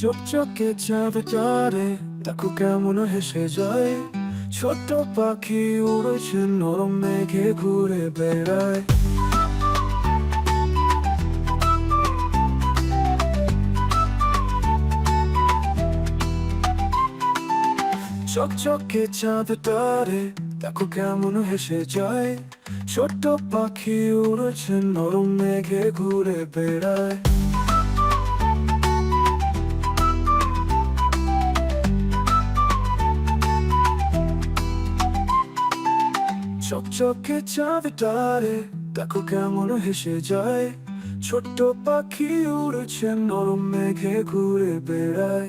চকচকে চাঁদ তারে দেখো কেমন হেসে যায়। ছোট্ট পাখি উড়েছে নরম মেঘে ঘুরে বেড়ায়। চকচকে চাঁদ তারে দেখো কেমন হেসে যায়। ছোট্ট পাখি উড়েছে নরম মেঘে ঘুরে বেড়ায়। চকচকে চাঁদ তারে, দেখো কেমন হেসে যায়। ছোট্ট পাখি উড়েছে নরম মেঘে ঘুরে বেড়ায়।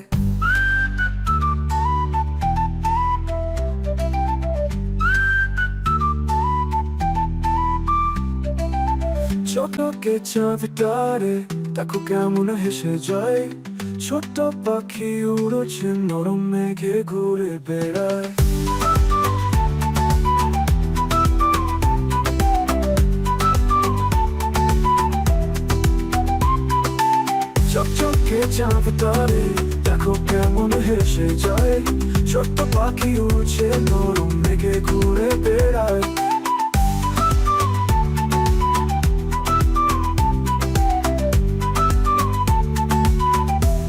চকচকে চাঁদ তারে, দেখো কেমন হেসে যায়। ছোট্ট পাখি উড়েছে নরম মেঘে ঘুরে বেড়ায়। চকচকে চাঁদ তারে দেখো কেমন হেসে যায়। ছোট্ট পাখি উঠছে নরম মেঘে ঘুরে